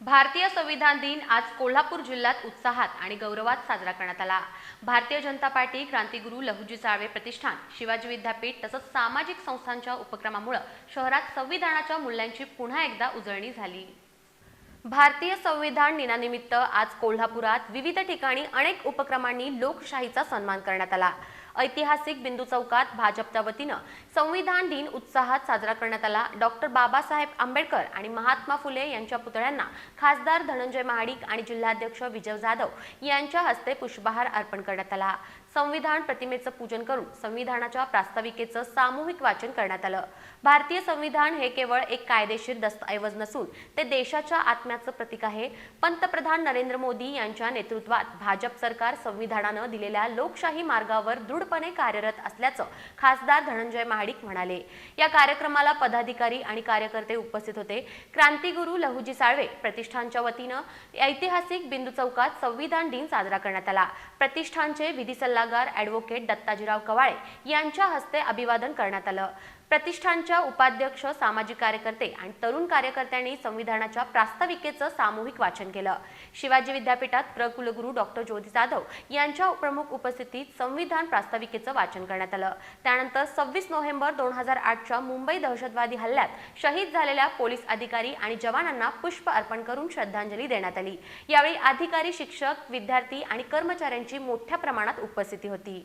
भारतीय संविधान दिन आज कोल्हापूर जिल्ह्यात उत्साहात आणि गौरवात साजरा करण्यात आला. भारतीय जनता पार्टी क्रांतिगुरू लहुजी साळवे प्रतिष्ठान शिवाजी विद्यापीठ तसंच सामाजिक संस्थांच्या उपक्रमामुळे शहरात संविधानाच्या मूल्यांची पुन्हा एकदा उजळणी झाली. भारतीय संविधान दिनानिमित्त आज कोल्हापुरात विविध ठिकाणी अनेक उपक्रमांनी लोकशाहीचा सन्मान करण्यात आला. ऐतिहासिक बिंदू चौकात भाजपच्या वतीनं संविधान दिन उत्साहात साजरा करण्यात आला. डॉक्टर बाबासाहेब आंबेडकर आणि महात्मा फुले यांच्या पुतळ्यांना खासदार धनंजय महाडिक आणि जिल्हाध्यक्ष विजय जाधव यांच्या हस्ते पुष्पहार अर्पण करण्यात आला. संविधान प्रतिमेचं पूजन करून संविधानाच्या प्रास्ताविकेचं सामूहिक वाचन करण्यात आलं. भारतीय संविधान हे केवळ एक कायदेशीर दस्तऐवज नसून ते देशाच्या आत्म्याचं प्रतीक आहे. पंतप्रधान नरेंद्र मोदी यांच्या नेतृत्वात भाजप सरकार संविधानानं दिलेल्या लोकशाही मार्गावर दृढ दृढपणे कार्यरत असल्याचं खासदार धनंजय महाडिक म्हणाले. या कार्यक्रमाला पदाधिकारी आणि कार्यकर्ते उपस्थित होते. क्रांतिगुरू लहुजी साळवे प्रतिष्ठानच्या वतीनं ऐतिहासिक बिंदू चौकात संविधान दिन साजरा करण्यात आला. प्रतिष्ठानचे विधी सल्लागार ॲडव्होकेट दत्ताजीराव कवाळे यांच्या हस्ते अभिवादन करण्यात आलं. प्रतिष्ठानच्या उपाध्यक्ष सामाजिक कार्यकर्ते आणि तरुण कार्यकर्त्यांनी संविधानाच्या प्रास्ताविकेचं सामूहिक वाचन केलं. शिवाजी विद्यापीठात प्र कुलगुरू डॉक्टर ज्योती जाधव यांच्या प्रमुख उपस्थितीत संविधान प्रास्ताविकेचं वाचन करण्यात आलं. त्यानंतर सव्वीस नोव्हेंबर दोन हजार आठच्या मुंबई दहशतवादी हल्ल्यात शहीद झालेल्या पोलीस अधिकारी आणि जवानांना पुष्प अर्पण करून श्रद्धांजली देण्यात आली. यावेळी अधिकारी शिक्षक विद्यार्थी आणि कर्मचाऱ्यांची मोठ्या प्रमाणात उपस्थिती होती.